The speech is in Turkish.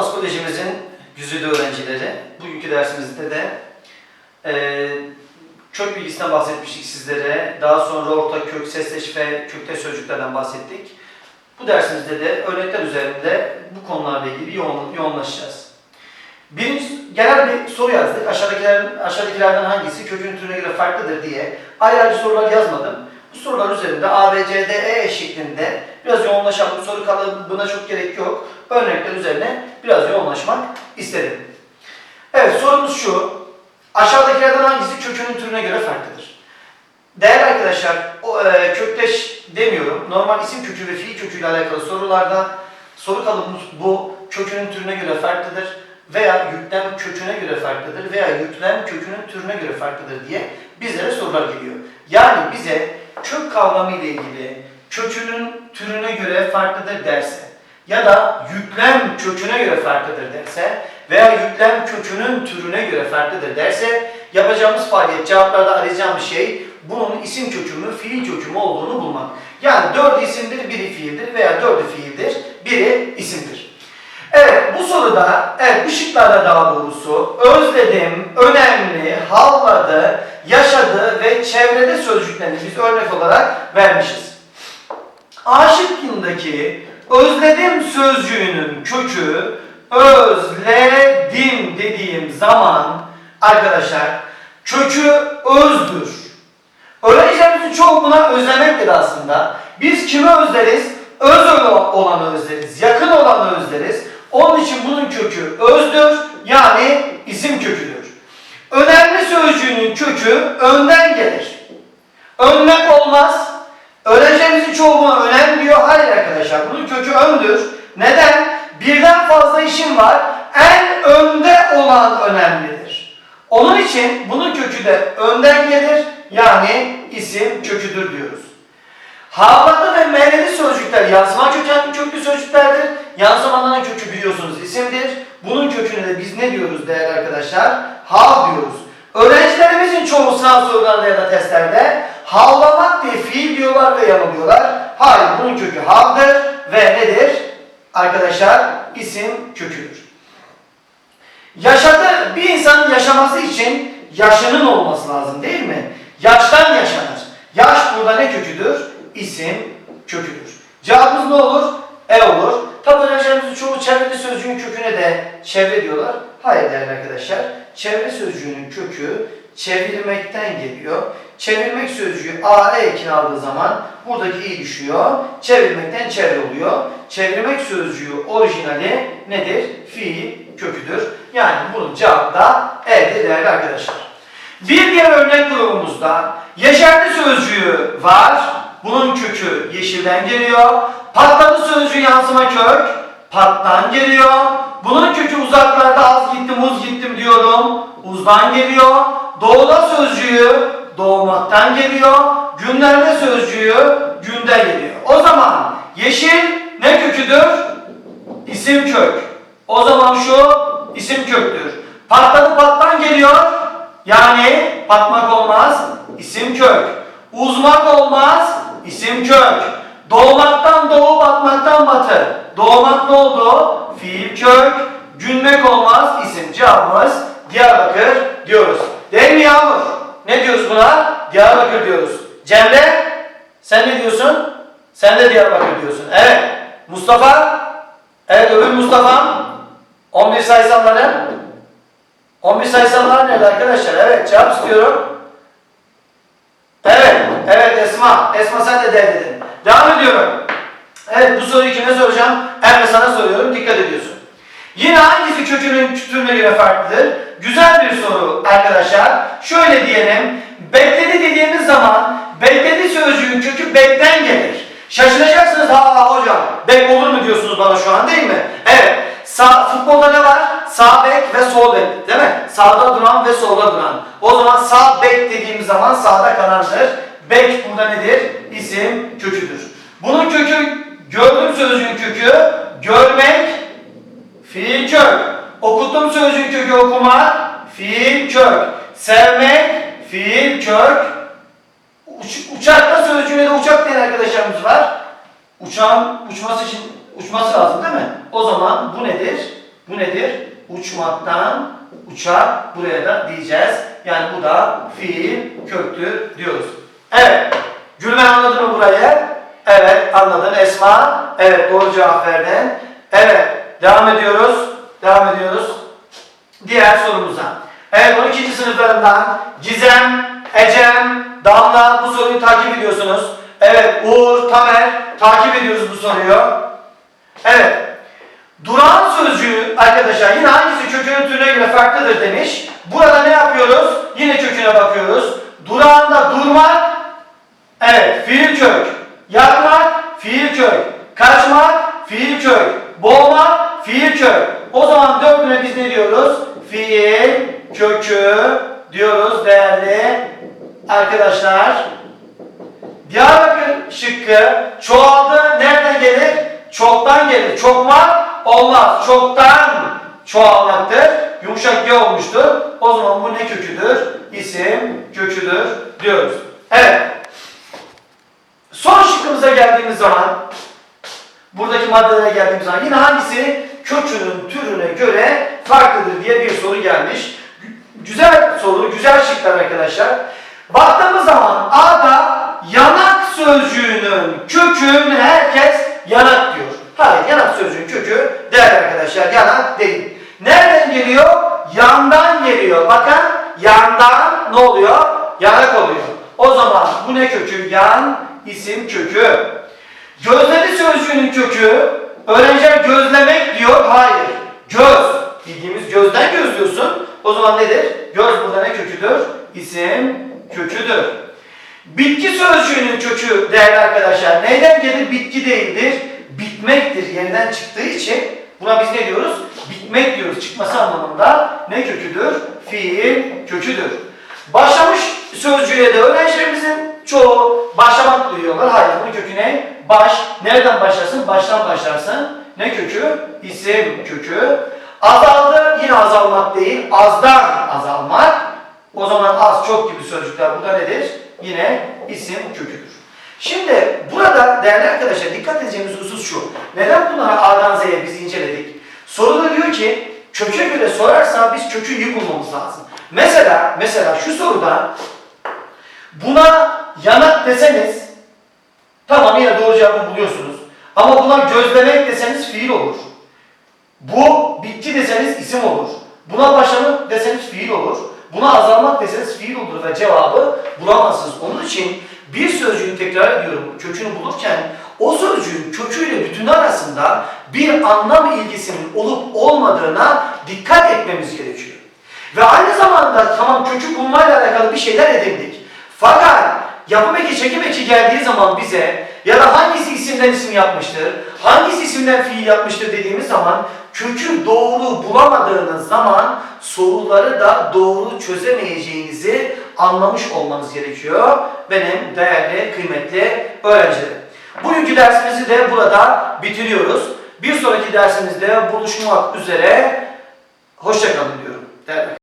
Atlas Kolejimizin güzide öğrencileri, bugünkü dersimizde de e, kök bilgisinden bahsetmiştik sizlere. Daha sonra ortak kök, sesleş ve kökte sözcüklerden bahsettik. Bu dersimizde de örnekler üzerinde bu konularla ilgili yoğun, yoğunlaşacağız. Birinci, genel bir soru yazdık. Aşağıdakiler, aşağıdakilerden hangisi kökün türüne göre farklıdır diye ayrı ayrı sorular yazmadım. Bu sorular üzerinde A, B, C, D, E şeklinde biraz yoğunlaşalım. Bu soru kalıbına çok gerek yok. Örnekler üzerine biraz yoğunlaşmak istedim. Evet sorumuz şu. Aşağıdakilerden hangisi kökünün türüne göre farklıdır? Değerli arkadaşlar, o, e, kökleş demiyorum. Normal isim kökü ve fiil köküyle alakalı sorularda soru kalıbımız bu. Kökünün türüne göre farklıdır veya yüklem köküne göre farklıdır veya yüklem kökünün türüne göre farklıdır diye bizlere sorular geliyor. Yani bize kök kavramı ile ilgili kökünün türüne göre farklıdır derse ya da yüklem köküne göre farklıdır derse veya yüklem kökünün türüne göre farklıdır derse yapacağımız faaliyet cevaplarda arayacağımız şey bunun isim kökü fiil kökü olduğunu bulmak. Yani dördü isimdir, biri fiildir veya dördü fiildir, biri isimdir. Evet bu soruda, evet bu şıklarda daha doğrusu özledim, önemli, havladı, yaşadı ve çevrede biz örnek olarak vermişiz. A şıkkındaki özledim sözcüğünün kökü özledim dediğim zaman arkadaşlar kökü özdür. Öğrencilerimizin çoğu buna özlemektir aslında. Biz kimi özleriz? Öz olanı özleriz, yakın olanı özleriz. Onun için bunun kökü özdür, yani isim köküdür. Önemli sözcüğünün kökü önden gelir. Önmek olmaz. Öğrencilerimizin çoğu buna diyor. Hayır arkadaşlar, bunun kökü öndür. Neden? Birden fazla işim var. En önde olan önemlidir. Onun için bunun kökü de önden gelir, yani isim köküdür diyoruz. Havladı ve meyveli sözcükler yansıma köken köklü sözcüklerdir. Yansımaların kökü biliyorsunuz isimdir. Bunun köküne de biz ne diyoruz değerli arkadaşlar? Hav diyoruz. Öğrencilerimizin çoğu sınav sorularında ya da testlerde havlamak diye fiil diyorlar ve yanılıyorlar. Hayır bunun kökü havdır ve nedir? Arkadaşlar isim köküdür. Yaşadı bir insanın yaşaması için yaşının olması lazım değil mi? Yaştan yaşanır. Yaş burada ne köküdür? İsim köküdür. Cevabımız ne olur? E olur. Tabi öğrencilerimizin çoğu çevreli sözcüğün köküne de çevre diyorlar. Hayır değerli arkadaşlar. Çevre sözcüğünün kökü çevirmekten geliyor. Çevirmek sözcüğü a ekini aldığı zaman buradaki i düşüyor. Çevirmekten çevre oluyor. Çevirmek sözcüğü orijinali nedir? Fiil köküdür. Yani bunun cevabı da E'dir değerli arkadaşlar. Bir diğer örnek grubumuzda yeşerli sözcüğü var. Bunun kökü yeşilden geliyor. Patladı sözcüğü yansıma kök. Pattan geliyor. Bunun kökü uzaklarda az gittim uz gittim diyorum. Uzdan geliyor. Doğuda sözcüğü doğmaktan geliyor. Günlerde sözcüğü günden geliyor. O zaman yeşil ne köküdür? İsim kök. O zaman şu isim köktür. Patladı pattan geliyor. Yani patmak olmaz. isim kök. Uzmak olmaz. isim kök. Doğmaktan doğu batmaktan batı. Doğmak ne oldu? Fiil kök. Günmek olmaz. isim cevabımız Diyarbakır diyoruz. Değil mi Yağmur? Ne diyoruz buna? Diyarbakır diyoruz. Cemre sen ne diyorsun? Sen de Diyarbakır diyorsun. Evet. Mustafa? Evet öbür Mustafa? 11 sayısalları? 11 sayısallar nerede arkadaşlar? Evet cevap istiyorum. Evet, evet Esma. Esma sen de D dedin. Devam ediyorum. Evet bu soruyu kime soracağım? Emre sana soruyorum. Dikkat ediyorsun. Yine hangisi kökünün türüne göre farklıdır? Güzel bir soru arkadaşlar. Şöyle diyelim. Bekledi dediğimiz zaman bekledi sözcüğün kökü bekten gelir. Şaşıracaksınız ha hocam. Bek olur mu diyorsunuz bana şu an değil mi? Evet. Sağ, futbolda ne var? Sağ bek ve sol bek değil mi? Sağda duran ve solda duran. O zaman sağ bek dediğimiz zaman sağda kalandır. Bek burada nedir? İsim köküdür. Bunun kökü gördüm sözcüğün kökü görmek fiil kök. Okuttum sözcüğün kökü okumak fiil kök. Sevmek fiil kök. Uç, uçakta sözcüğüne de uçak diyen arkadaşlarımız var. Uçağın uçması için uçması lazım değil mi? O zaman bu nedir? Bu nedir? Uçmaktan uçak buraya da diyeceğiz. Yani bu da fiil köktür diyoruz. Evet. Gülben anladın mı burayı? Evet anladın. Esma? Evet doğru cevap verdin. Evet. Devam ediyoruz. Devam ediyoruz. Diğer sorumuza. Evet 12. sınıflarından Gizem, Ecem, Damla bu soruyu takip ediyorsunuz. Evet Uğur, Tamer takip ediyoruz bu soruyu. Evet. Durağan sözcüğü arkadaşlar yine hangisi kökünün türüne göre farklıdır demiş. Burada ne yapıyoruz? Yine köküne bakıyoruz. Durağında durmak, evet fiil kök. Yakmak, fiil kök. Kaçmak, fiil kök. Boğmak, fiil kök. O zaman dördüne biz ne diyoruz? Fiil kökü diyoruz değerli arkadaşlar. Diyarbakır şıkkı çoğaldı nereden gelir? Çoktan gelir. Çokmak olmaz. Çoktan çoğalmaktır. Yumuşak G olmuştur. O zaman bu ne köküdür? İsim köküdür diyoruz. Evet. Son şıkkımıza geldiğimiz zaman buradaki maddelere geldiğimiz zaman yine hangisi kökünün türüne göre farklıdır diye bir soru gelmiş. Gü- Güzel soru, güzel şıklar arkadaşlar. Baktığımız zaman A'da yanak sözcüğünün kökünü herkes yanak diyor. Hayır, yanak sözcüğün kökü değerli arkadaşlar yanak değil. Nereden geliyor? Yandan geliyor. Bakın yandan ne oluyor? Yanak oluyor. O zaman bu ne kökü? Yan isim kökü. Kökü öğrenciler gözlemek diyor. Hayır. Göz. Bildiğimiz gözden gözlüyorsun. O zaman nedir? Göz burada ne köküdür? İsim köküdür. Bitki sözcüğünün kökü değerli arkadaşlar neyden gelir? Bitki değildir. Bitmektir. Yeniden çıktığı için buna biz ne diyoruz? Bitmek diyoruz. Çıkması anlamında ne köküdür? Fiil köküdür. Başlamış sözcüğe de öğrencilerimizin çoğu başlamak duyuyorlar. Hayır bunun kökü ne? Baş. Nereden başlasın? Baştan başlarsın. Ne kökü? İsim kökü. Azaldı yine azalmak değil. Azdan azalmak. O zaman az çok gibi sözcükler burada nedir? Yine isim köküdür. Şimdi burada değerli arkadaşlar dikkat edeceğimiz husus şu. Neden bunları A'dan Z'ye biz inceledik? Soruda diyor ki köke göre sorarsa biz kökü iyi bulmamız lazım. Mesela mesela şu soruda buna yanak deseniz tamam yine doğru cevabı buluyorsunuz. Ama buna gözlemek deseniz fiil olur. Bu bitki deseniz isim olur. Buna başlamak deseniz fiil olur. Buna azalmak deseniz fiil olur ve cevabı bulamazsınız. Onun için bir sözcüğün tekrar ediyorum kökünü bulurken o sözcüğün köküyle bütünü arasında bir anlam ilgisinin olup olmadığına dikkat etmemiz gerekiyor. Ve aynı zamanda tamam kökü bulmayla alakalı bir şeyler edindik. Fakat yapım eki çekim eki geldiği zaman bize ya da hangisi isimden isim yapmıştır, hangisi isimden fiil yapmıştır dediğimiz zaman kökü doğru bulamadığınız zaman soruları da doğru çözemeyeceğinizi anlamış olmanız gerekiyor benim değerli, kıymetli öğrencilerim. Bugünkü dersimizi de burada bitiriyoruz. Bir sonraki dersimizde buluşmak üzere. Hoşçakalın diyorum. Değerli